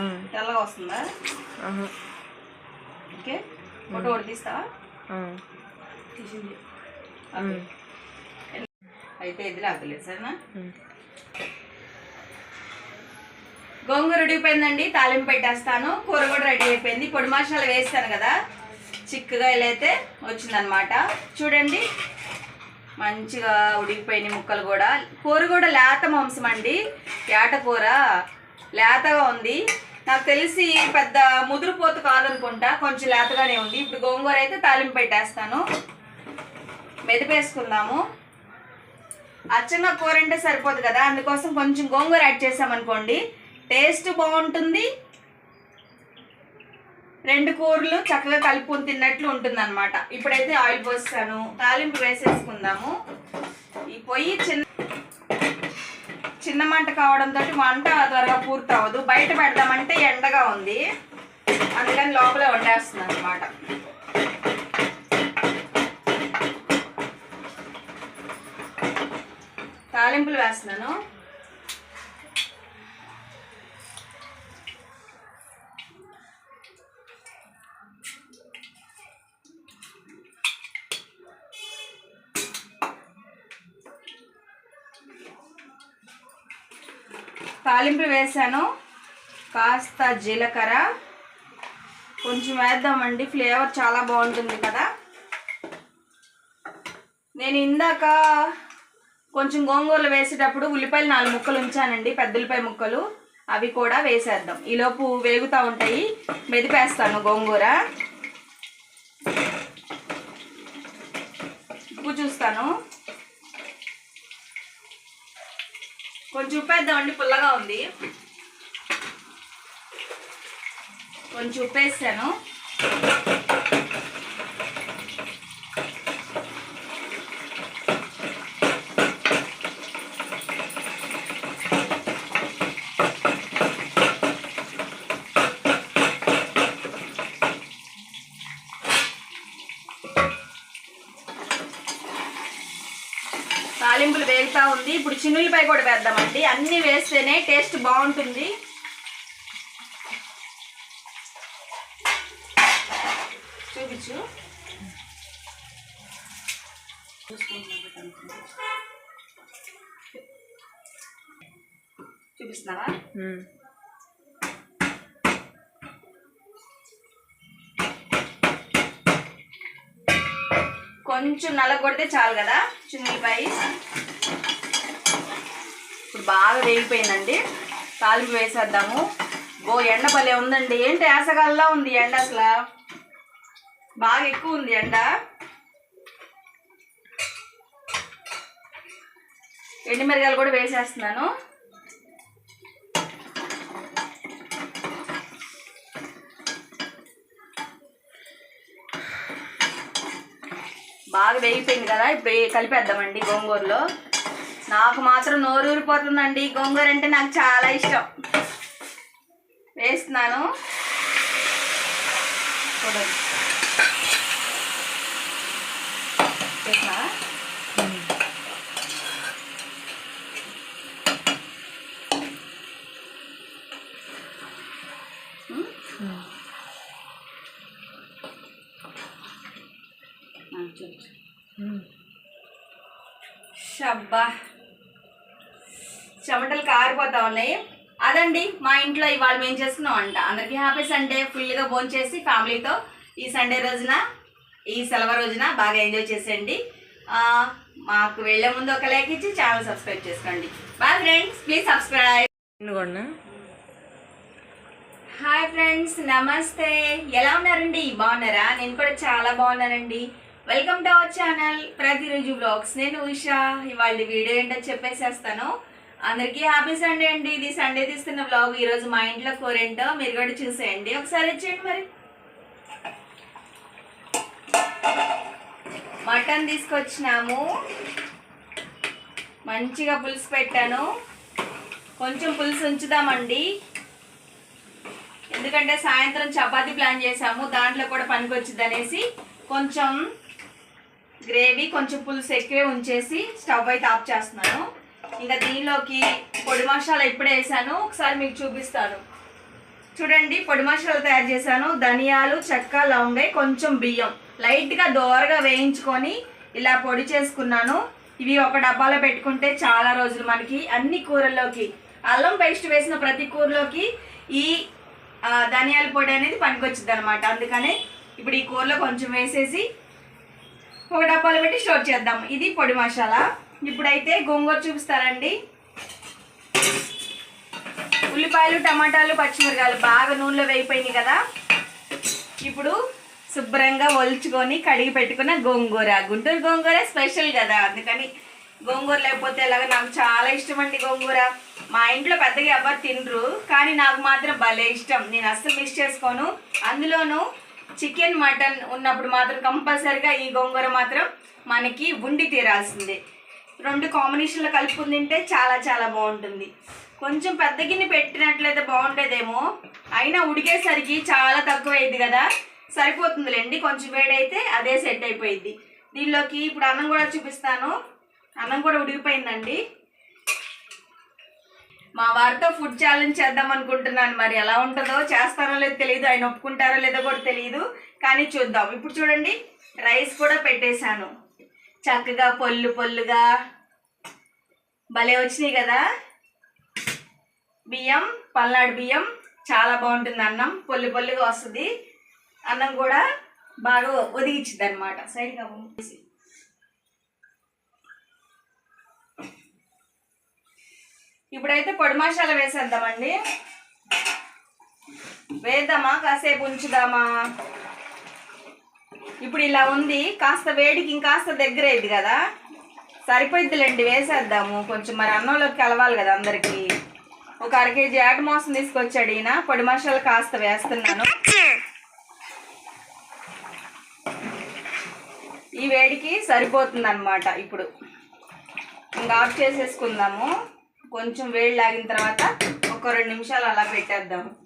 ఉమ్, తెల్లగా వస్తుందా? Okay. Photo ఒకటి తీస్తావా? తీసింది. అయితే ఎదురు ఆపలేదు సరేనా. గోంగూర ఉడికిపోయిందండి తాలింపు పెట్టేస్తాను. కూర కూడా రెడీ అయిపోయింది. పొడి మసాలా వేస్తాను కదా చిక్కగా ఇలా అయితే వచ్చిందనమాట చూడండి మంచిగా ఉడికిపోయినాయి ముక్కలు కూడా. కూర కూడా లేత మాంసం అండి. ఏట కూర లేతగా ఉంది. నాకు తెలిసి పెద్ద ముదురుపోతు కాదనుకుంటా. కొంచెం లేతగానే ఉంది. ఇప్పుడు గోంగూర అయితే తాలింపు పెట్టేస్తాను. మెదిపేసుకుందాము. అచ్చంగా కూర అంటే సరిపోదు కదా. అందుకోసం కొంచెం గోంగూర యాడ్ చేసామనుకోండి. టేస్ట్ బాగుంటుంది. రెండు కూరలు చక్కగా కలుపుకొని తిన్నట్లు ఉంటుంది అనమాట ఇప్పుడైతే ఆయిల్ పోస్తాను. తాలింపు వేసేసుకుందాము. ఈ పొయ్యి చిన్న చిన్న మంట కావడంతో వంట త్వరగా పూర్తి అవ్వదు. బయట పెడదామంటే ఎండగా ఉంది. అందుకని లోపలే వండేస్తున్నాను అనమాట తాలింపులు వేస్తున్నాను. తాలింపులు వేసాను కాస్త జీలకర్ర. కొంచెం వేద్దామండి ఫ్లేవర్ చాలా బాగుంటుంది కదా. నేను ఇందాక కొంచెం గోంగూరలు వేసేటప్పుడు ఉల్లిపాయలు నాలుగు ముక్కలు ఉంచానండి పెద్ద ఉల్లిపాయ ముక్కలు. అవి కూడా వేసేద్దాం. ఈలోపు వేగుతూ ఉంటాయి. మెదిపేస్తాను గోంగూర. ఉప్పు చూస్తాను. కొంచెం ఉప్పేద్దామండి పుల్లగా ఉంది. కొంచెం ఉప్పు వేసాను తాలింపులు వేగుతా ఉంది ఇప్పుడు చిన్నులపై కూడా వేద్దామండి. అన్నీ వేస్తేనే టేస్ట్ బాగుంటుంది. చూపించు. చూపిస్తున్నావా. కొంచెం నల్ల కొడితే చాలు కదా చిన్నపాయి ఇప్పుడు బాగా వేగిపోయిందండి. తాలింపు వేసేద్దాము. ఓ ఎండ భలే ఉందండి. ఏంటి వేసగాల్లో ఉంది ఎండ అసలు? బాగా ఎక్కువ ఉంది ఎండ. ఎండిమిరగాయలు కూడా వేసేస్తున్నాను. బాగా వేగిపోయింది కదా ఇప్పుడు కలిపేద్దామండి గోంగూరలో. నాకు మాత్రం నోరు ఊరిపోతుందండి గోంగూర అంటే నాకు చాలా ఇష్టం. వేస్తున్నాను. చూడండి? చెమటలు కారిపోతా ఉన్నాయి. అదండి మా ఇంట్లో ఇవాళ మేము చేసుకున్నాం అంట అందరికీ హ్యాపీ సండే. ఫుల్గా భోంచేసి ఫ్యామిలీతో ఈ సండే రోజున ఈ సెలవు రోజున బాగా ఎంజాయ్ చేసేయండి. మాకు వెళ్ళే ముందు ఒక లైక్ ఇచ్చి ఛానల్ సబ్స్క్రైబ్ చేసుకోండి. Bye friends please subscribe. Hi friends నమస్తే. ఎలా ఉన్నారండి? బాగున్నారా? నేను కూడా చాలా బాగున్నానండి. Welcome to our channel. ప్రతిరోజు బ్లాగ్స్ నేను ఉషా. ఇవాళ వీడియో ఏంటో చెప్పేసేస్తాను. అందరికీ హ్యాపీ సండే అండి. ఇది సండే తీస్తున్న బ్లాగ్ ఈరోజు మా ఇంట్లో కూర ఏంటో మీరు కూడా చూసేయండి. ఒకసారి వచ్చేయండి మరి. మటన్ తీసుకొచ్చినాము. మంచిగా పులుసు పెట్టాను. కొంచెం పులుసు ఉంచుదామండి. ఎందుకంటే సాయంత్రం చపాతీ ప్లాన్ చేసాము దాంట్లో కూడా పనికొచ్చింది అనేసి కొంచెం గ్రేవీ కొంచెం పులుసు ఎక్కువే ఉంచేసి స్టవ్ అయితే ఆఫ్ చేస్తున్నాను. ఇంకా దీనిలోకి పొడి మసాలా ఇప్పుడే వేసాను. ఒకసారి మీకు చూపిస్తాను. చూడండి పొడి మసాలా తయారు చేశాను. ధనియాలు చెక్క లవంగాయ కొంచెం బియ్యం. లైట్గా దోరగా వేయించుకొని ఇలా పొడి చేసుకున్నాను. ఇవి ఒక డబ్బాలో పెట్టుకుంటే చాలా రోజులు మనకి. అన్ని కూరల్లోకి అల్లం పేస్ట్ వేసిన ప్రతి కూరలోకి ఈ ధనియాల పొడి అనేది పనికొచ్చింది అనమాట అందుకనే ఇప్పుడు ఈ కూరలో కొంచెం వేసేసి ఒక డబ్బాలో పెట్టి స్టోర్ చేద్దాం. ఇది పొడి మసాలా. ఇప్పుడైతే గోంగూర చూపిస్తారండి. ఉల్లిపాయలు టమాటాలు పచ్చిమిరకాయలు బాగా నూనెలో వేయిపోయినాయి కదా. ఇప్పుడు శుభ్రంగా ఒలుచుకొని కడిగి పెట్టుకున్న గోంగూర. గుంటూరు గోంగూర స్పెషల్ కదా అందుకని గోంగూర లేకపోతే ఎలాగ నాకు చాలా ఇష్టం అండి గోంగూర. మా ఇంట్లో పెద్దగా ఎవరు తినరు కానీ నాకు మాత్రం భలే ఇష్టం. నేను అస్సలు మిస్ చేసుకోను. అందులోనూ చికెన్ మటన్ ఉన్నప్పుడు మాత్రం కంపల్సరిగా ఈ గోంగూర మాత్రం మనకి ఉండి తీరాల్సిందే. రెండు కాంబినేషన్లో కలుపుకుని తింటే చాలా చాలా బాగుంటుంది. కొంచెం పెద్ద గిన్నె పెట్టినట్లయితే బాగుండేదేమో. అయినా ఉడికేసరికి చాలా తక్కువైంది కదా. సరిపోతుందిలేండి కొంచెం వేడైతే అదే సెట్ అయిపోయింది దీనిలోకి ఇప్పుడు అన్నం కూడా చూపిస్తాను. అన్నం కూడా ఉడికిపోయిందండి. మా వారితో ఫుడ్ ఛాలెంజ్ చేద్దాం అనుకుంటున్నాను. మరి ఎలా ఉంటుందో చేస్తారో లేదో తెలియదు ఆయన ఒప్పుకుంటారో లేదో కూడా తెలియదు కానీ చూద్దాం. ఇప్పుడు చూడండి రైస్ కూడా పెట్టేశాను. చక్కగా పొల్లు పొల్లుగా. భలే వచ్చినాయి కదా? బియ్యం పల్నాడు బియ్యం. చాలా బాగుంటుంది అన్నం. పొల్లు పొల్లుగా వస్తుంది. అన్నం కూడా బాగా ఒదిగించింది అనమాట సైడ్గా పంపేసి ఇప్పుడైతే పొడి మసాలా వేసేద్దామండి. వేద్దామా? కాసేపు ఉంచుదామా? ఇప్పుడు ఇలా ఉంది కాస్త వేడికి ఇంకాస్త దగ్గర అయింది కదా. సరిపోయిద్దిలేండి వేసేద్దాము. కొంచెం మరి అన్నంలోకి కలవాలి కదా అందరికి. ఒక అర కేజీ ఆట మోసం తీసుకొచ్చాడు ఈయన. పొడి మసాలా కాస్త వేస్తున్నాను. ఈ వేడికి సరిపోతుంది అనమాట ఇప్పుడు. ఇంకా ఆఫ్ చేసేసుకుందాము. కొంచెం వేడి లాగిన తర్వాత ఒక రెండు నిమిషాలు అలా పెట్టేద్దాము